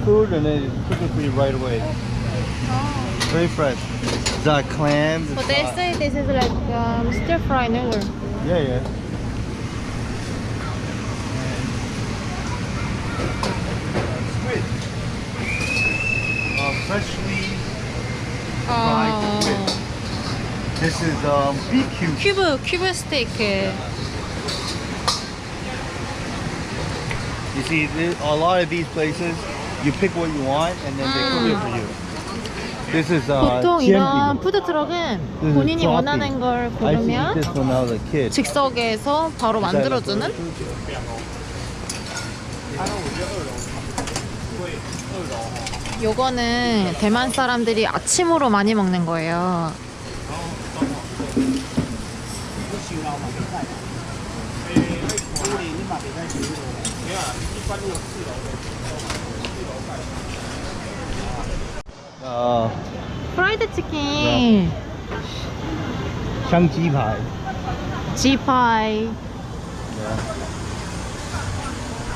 seafood and they cook it for you right away. Oh. Very fresh. The clams. But they hot. say this is like um, stir fry noodle. Yeah, yeah. Squid. Uh, freshly fried oh. squid. This is um, BQ. Cube, cube steak. Uh. You see, a lot of these places you pick what you want and then they cook it for you. This is uh, 보통 이런 GMB. 푸드 트럭은 is 본인이 floppy. 원하는 걸 I used to 고르면 eat this when I was a kid. 즉석에서 바로 만들어주는 요거는 대만 사람들이 아침으로 많이 먹는 거예요. Uh, 프라이드 치킨, 샹지파이. 지파이,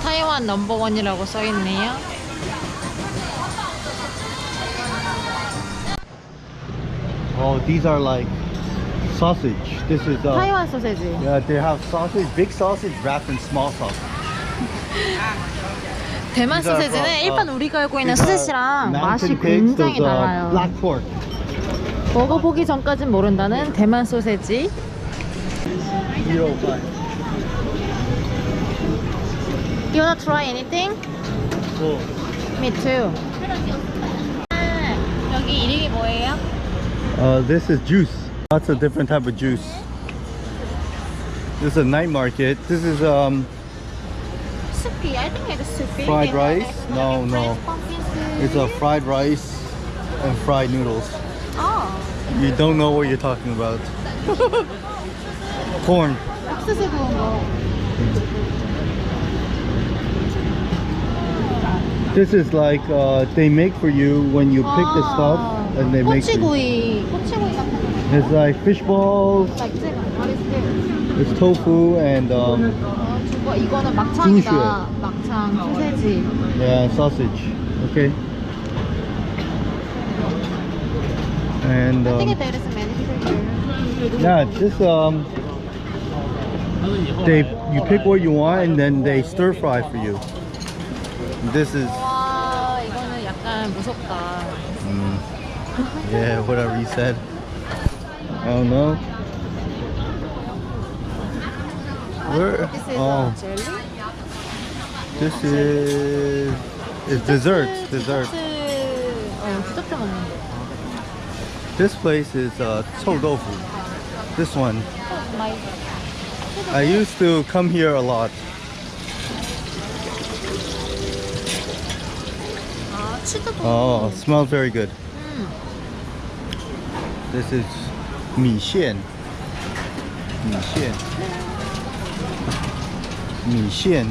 타이완 넘버원이라고 써있네요. Oh, these are like sausage. This is uh, 타이완 소세지. yeah, they have sausage, big sausage wrapped in small sausage. 대만 소세지는 일반 uh, 우리가 알고 있는 소세지랑 맛이 굉장히 uh, 달라요. 먹어보기 전까진 모른다는 대만 소세지. You wanna try anything? Me too. 아, 여기 이름이 뭐예요? uh, this is juice. Lots of different type of juice. This is a night market. This is um, I think it's. Fried rice? No, no. It's a fried rice and fried noodles. Oh. You don't know what you're talking about. Corn. This is like uh, they make for you when you pick the stuff and they make for you. It's like fish balls. It's tofu and um, 어, 저거 이거는 막창이다. 막창 소세지. yeah, sausage. Okay. And I think um, there is a manufacturer. yeah, just um, they you pick what you want and then they stir fry for you. This is 와, 이거는 약간 무섭다. mm, yeah, whatever you said. I don't know. Where? This is oh. jelly. This is it's dessert. Dessert. This place is uh, tofu. This one. I used to come here a lot. Oh, oh smells very good. This is 米线，米线。米线.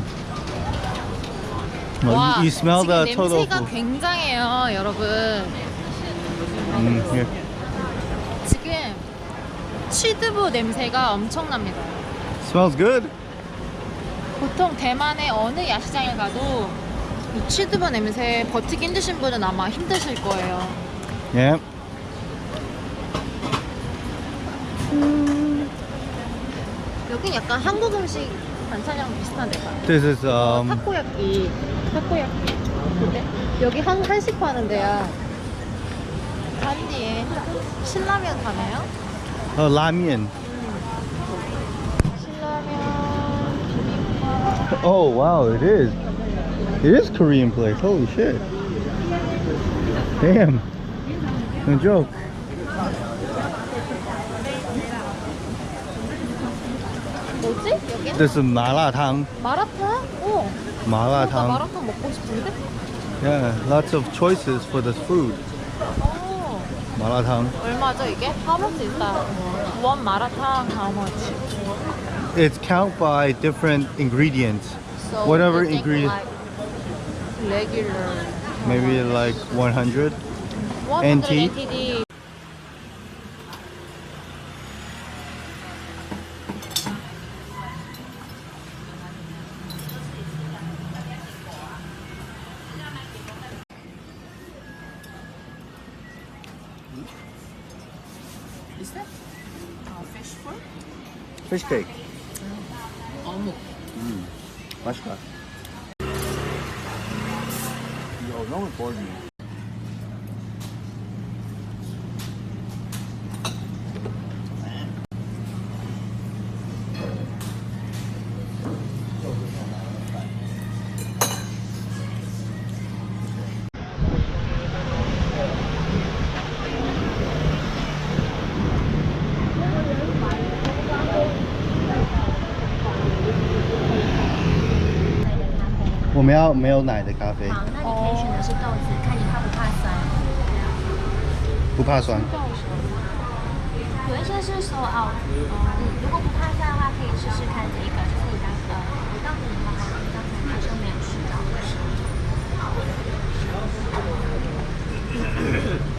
Oh, 와, you, smell 지금 the 냄새가 Tofu. 굉장해요, 여러분. Mm, here. 지금 취두부 냄새가 엄청납니다. Smells good. 보통 대만의 어느 야시장에 가도 이 취두부 냄새 버티기 힘드신 분은 아마 힘드실 거예요. Yeah. 여긴 약간 한국 음식 반찬이랑 비슷한 데가. This is um 타코야끼. 타코야끼. 근데 여기 한 한식 파는 데야. 간디에 신라면 가나요? uh, 라면. 신라면, 비빔밥. Oh wow, it is. It is Korean place. Holy shit. Damn. No joke. 뭐지? 여긴? This is 마라탕. 마라탕? 오. 나 마라탕. 마라탕 먹고 싶은데? Yeah, lots of choices for this food. 오. 마라탕. 얼마죠 이게? How much is that? 원 마라탕 how much? It's count by different ingredients. So Whatever you think ingredient. Like regular. Maybe like 100. 100 NT? NTD. Is that uh, fish for? Fish cake. 어묵. 음, 맛있다. 이거 너무 보 们要没有奶的咖啡，好，那你可以选的是豆子，看你怕不怕酸。不怕酸。有一些是 so out，嗯，如果不怕酸的话，可以试试看这个，就是你刚呃，我告诉你们好了，你刚才好像没有吃到。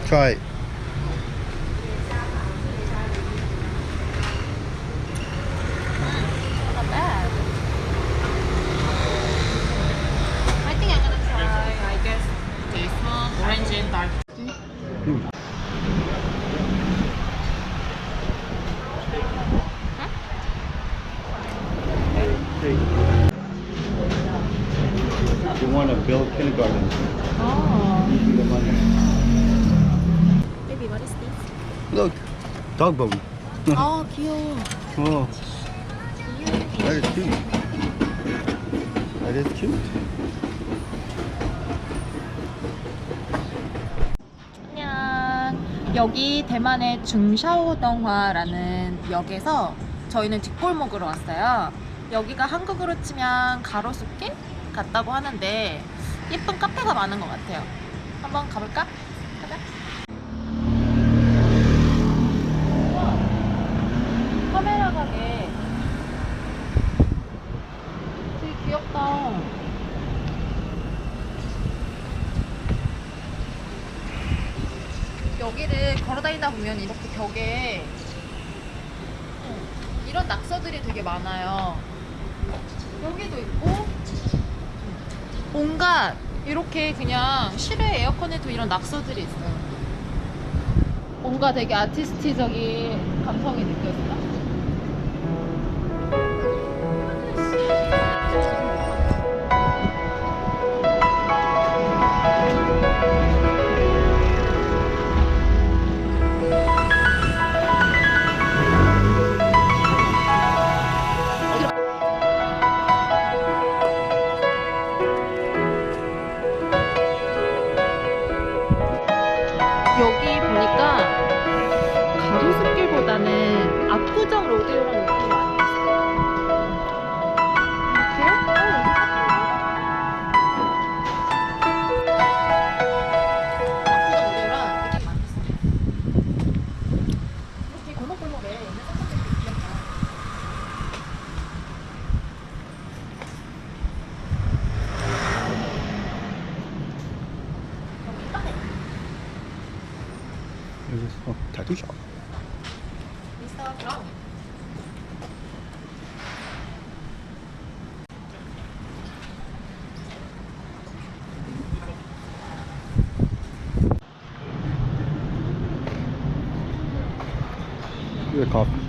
Try. Build kindergarten? Oh. Me the money. Baby, what is this? Look, dog bone. 아 귀여워. Oh, that is cute. That is cute. 안녕. 여기 대만의 중샤오덩화라는 역에서 저희는 뒷골목으로 왔어요. 여기가 한국으로 치면 가로수길 같다고 하는데 예쁜 카페가 많은 것 같아요. 한번 가볼까? 가자. 카메라 가게. 되게 귀엽다. 여기를 걸어다니다 보면 이렇게 벽에 어, 이런 낙서들이 되게 많아요. 여기도 있고 온갖 이렇게 그냥 실외 에어컨에도 이런 낙서들이 있어요. 뭔가 되게 아티스티적인 감성이 느껴지나? Your coffee.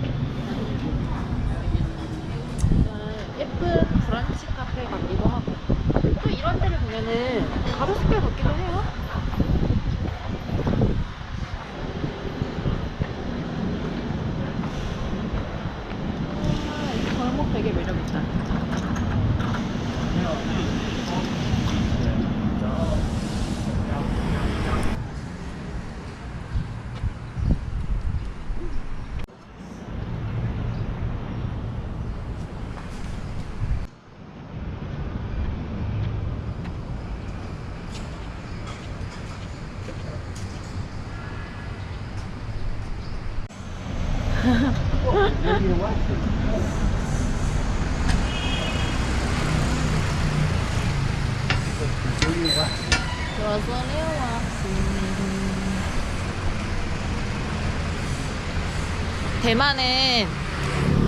대만은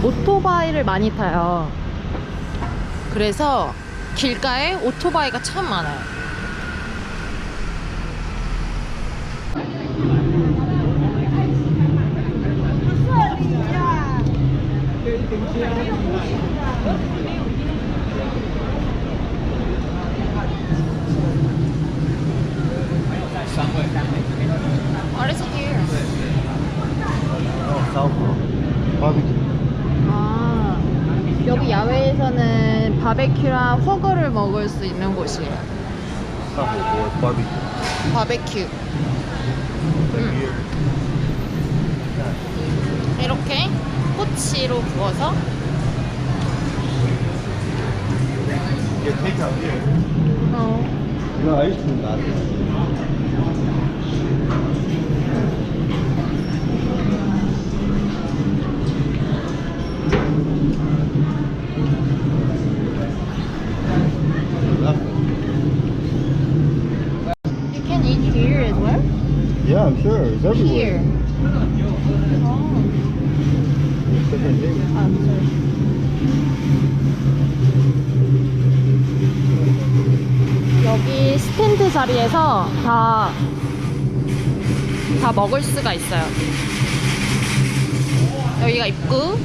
오토바이를 많이 타요. 그래서 길가에 오토바이가 참 많아요. 아, 여기 야외에서는 바베큐랑 허거를 먹을 수 있는 곳이에요. 아, 바비큐 바베큐. 음. 음. 이렇게 꼬치로 구워서 Yeah, take out here. 어, 이거 아이스크림 나왔어. You can eat here as well? Yeah, I'm sure. It's everywhere. Here. 자리에서 다, 다 먹을 수가 있어요. 여기가 입구.